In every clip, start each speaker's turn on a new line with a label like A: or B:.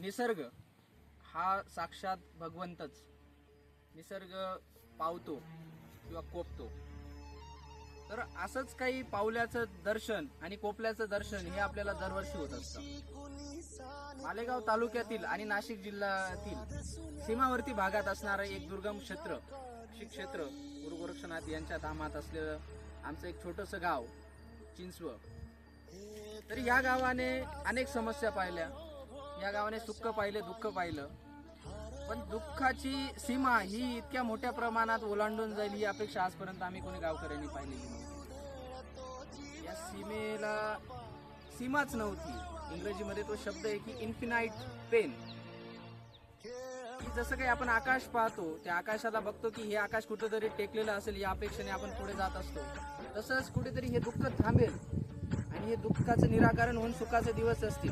A: निसर्ग हा साक्षात भगवंतच. निसर्ग पावतो किंवा कोपतो. तर असंच काही पावल्याचं दर्शन आणि कोपल्याचं दर्शन हे आपल्याला दरवर्षी होत असतं. मालेगाव तालुक्यातील आणि नाशिक जिल्ह्यातील सीमावर्ती भागात असणारं एक दुर्गम क्षेत्र श्री क्षेत्र गुरु गोरक्षनाथ यांच्या धामात असलेलं आमचं एक छोटंसं गाव चिंचव तर या गावाने अनेक समस्या पाहिल्या. या गावाने सुख पाहिलं दुःख पाहिलं. पण दुःखाची सीमा ही इतक्या मोठ्या प्रमाणात ओलांडून जाईल ही अपेक्षा आजपर्यंत आम्ही कोणी गावकऱ्यांनी पाहिलेली या सीमेला सीमाच नव्हती. इंग्रजीमध्ये तो शब्द आहे की इन्फिनाईट पेन की जसं काही आपण आकाश पाहतो त्या आकाशाला बघतो की हे आकाश कुठेतरी टेकलेलं असेल या अपेक्षेने आपण पुढे जात असतो. तसंच कुठेतरी हे दुःख थांबेल आणि हे दुःखाचं निराकरण होऊन सुखाचे दिवस असतील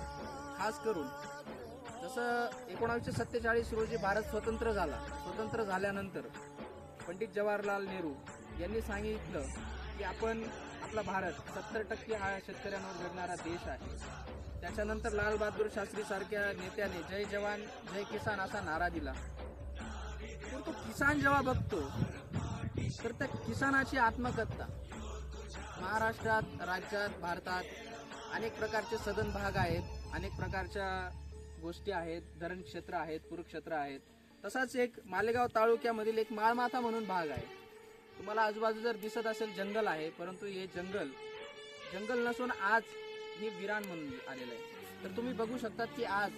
A: खास करून. जसं एकोणावीसशे सत्तेचाळीस रोजी भारत स्वतंत्र झाला. स्वतंत्र झाल्यानंतर पंडित जवाहरलाल नेहरू यांनी सांगितलं की आपण आपला भारत सत्तर टक्के हा शेतकऱ्यांवर घडणारा देश आहे. त्याच्यानंतर लालबहादूर शास्त्रीसारख्या शास्त्री सारख्या नेत्याने जय जवान जय किसान असा नारा दिला. तर तो किसान जेव्हा बघतो तर त्या किसानाची आत्मकथा महाराष्ट्रात राज्यात भारतात अनेक प्रकारचे सदन भाग आहेत अनेक प्रकारच्या गोष्टी आहेत धरण क्षेत्र आहेत कुरुक्षेत्र आहेत. तसाच एक मालेगाव तालुक्यामधील एक माळमाथा म्हणून भाग आहे. तुम्हाला आजूबाजू जर दिसत असेल जंगल आहे परंतु हे जंगल जंगल नसून आज हे विरान म्हणून आलेलं आहे. तर तुम्ही बघू शकतात की आज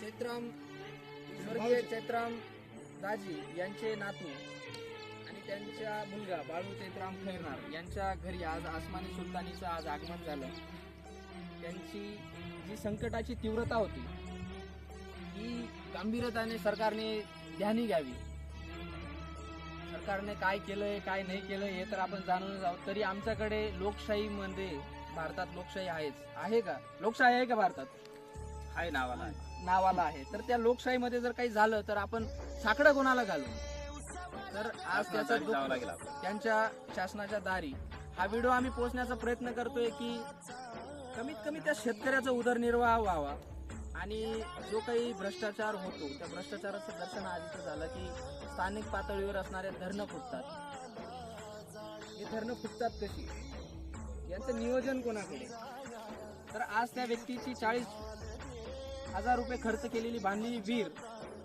A: चैत्राम स्वर्गीय चैत्राम दाजी यांचे नातू आणि त्यांच्या मुलगा बाळू चैत्राम खैरनार यांच्या घरी आज आसमानी सुलतानीचं आज आगमन झालं. त्यांची जी संकटाची तीव्रता होती ही गांभीर्यताने सरकारने ध्यानी घ्यावी. सरकारने काय केलंय काय नाही केलंय हे तर आपण जाणून आहोत. तरी आमच्याकडे लोकशाहीमध्ये भारतात लोकशाही आहेच. आहे का? लोकशाही आहे का भारतात?
B: आहे नावाला
A: नावाला आहे. तर त्या लोकशाहीमध्ये जर काही झालं तर आपण साकडं कोणाला घालू? तर आज त्याचा दुःख. त्यांच्या शासनाच्या दारी. हा व्हिडिओ आम्ही पोहोचण्याचा प्रयत्न करतोय की कमीत कमी त्या शेतकऱ्याचा उदरनिर्वाह व्हावा. आणि जो काही भ्रष्टाचार होतो त्या भ्रष्टाचाराचं दर्शन आज इथं झालं की स्थानिक पातळीवर असणारे धरणं फुटतात. हे धरणं फुटतात कशी? यांचं नियोजन कोणाकडे? तर आज त्या व्यक्तीची चाळीस हजार रुपये खर्च केलेली बांधलेली विहीर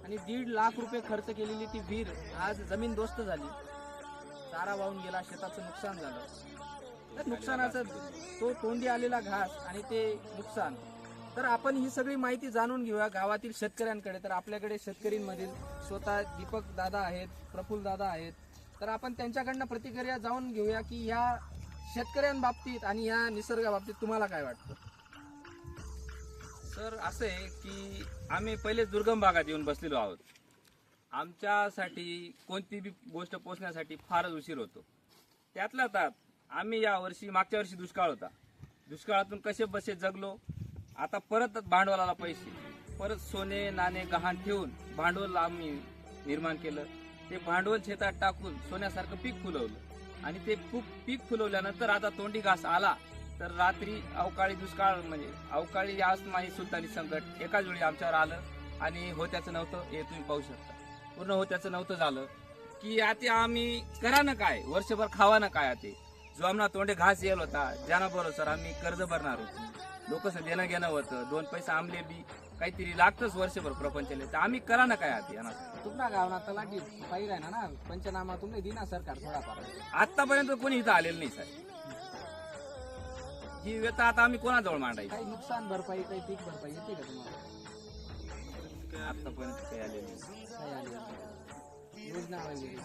A: आणि दीड लाख रुपये खर्च केलेली ती विहीर आज जमीन दोस्त झाली. चारा वाहून गेला शेताचं नुकसान झालं. तर नुकसानाचं तो तोंडी आलेला घास आणि ते नुकसान. तर आपण ही सगळी माहिती जाणून घेऊया गावातील शेतकऱ्यांकडे. तर आपल्याकडे शेतकरींमधील स्वतः दीपक दादा आहेत प्रफुल्ल दादा आहेत. तर आपण त्यांच्याकडनं प्रतिक्रिया जाऊन घेऊया की या शेतकऱ्यांबाबतीत आणि या निसर्गाबाबतीत तुम्हाला काय वाटतं?
B: सर असं आहे की आम्ही पहिलेच दुर्गम भागात येऊन बसलेलो आहोत. आमच्यासाठी कोणती बी गोष्ट पोचण्यासाठी फारच उशीर होतो. त्यातल्या त्यात आम्ही यावर्षी मागच्या वर्षी दुष्काळ होता. दुष्काळातून कसे बसे जगलो? आता परत भांडवलाला पैसे. परत सोने नाणे गहाण ठेवून भांडवल आम्ही निर्माण केलं. ते भांडवल शेतात टाकून सोन्यासारखं पीक फुलवलं. आणि ते खूप पीक फुलवल्यानंतर आता तोंडी घास आला तर रात्री अवकाळी दुष्काळ म्हणजे अवकाळी आसमानी सुलतानी संकट एकाच वेळी आमच्यावर आलं आणि होत्याचं नव्हतं हे तुम्ही पाहू शकता. पूर्ण होत्याचं नव्हतं झालं. की आता आम्ही करा ना काय? वर्षभर खावा ना काय आता? जो आम्हाला तोंडे घास येल होता ज्याना बरोबर सर आम्ही कर्ज भरणार होतो. लोकसं देणं घेणं होतं. दोन पैसे आमले बी काहीतरी लागतंच वर्षभर प्रपंचले. तर आम्ही करा ना काय आता? यांना
A: तुमच्या गावना तलाठी पाहिजे आहे ना? पंचनामा तुम्ही दिना सरकार थोडाफार.
B: आतापर्यंत कोणी इथं आलेलं नाही सर ही व्यथा आता आम्ही कोणाजवळ मांडायची?
A: काही नुकसान भरपाई काही पीक भरपाई येते का तुम्हाला?
B: आतापर्यंत काही आलेलं नाही.
A: काही आली नाही. योजना वगैरे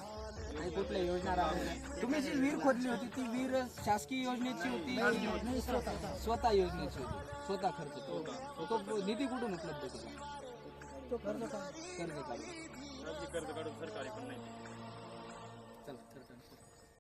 A: काही कुठल्या योजना राबवल्या? तुम्ही जी विहीर खोदली होती ती विहीर शासकीय योजनेची होती? स्वतः. योजनेची होती. स्वतः खर्च तो तो निधी कुठून उपलब्ध केला तो कर्ज कर्ज काढून.
C: कर्ज काढून सरकारी पण नाही.
A: चला सरकार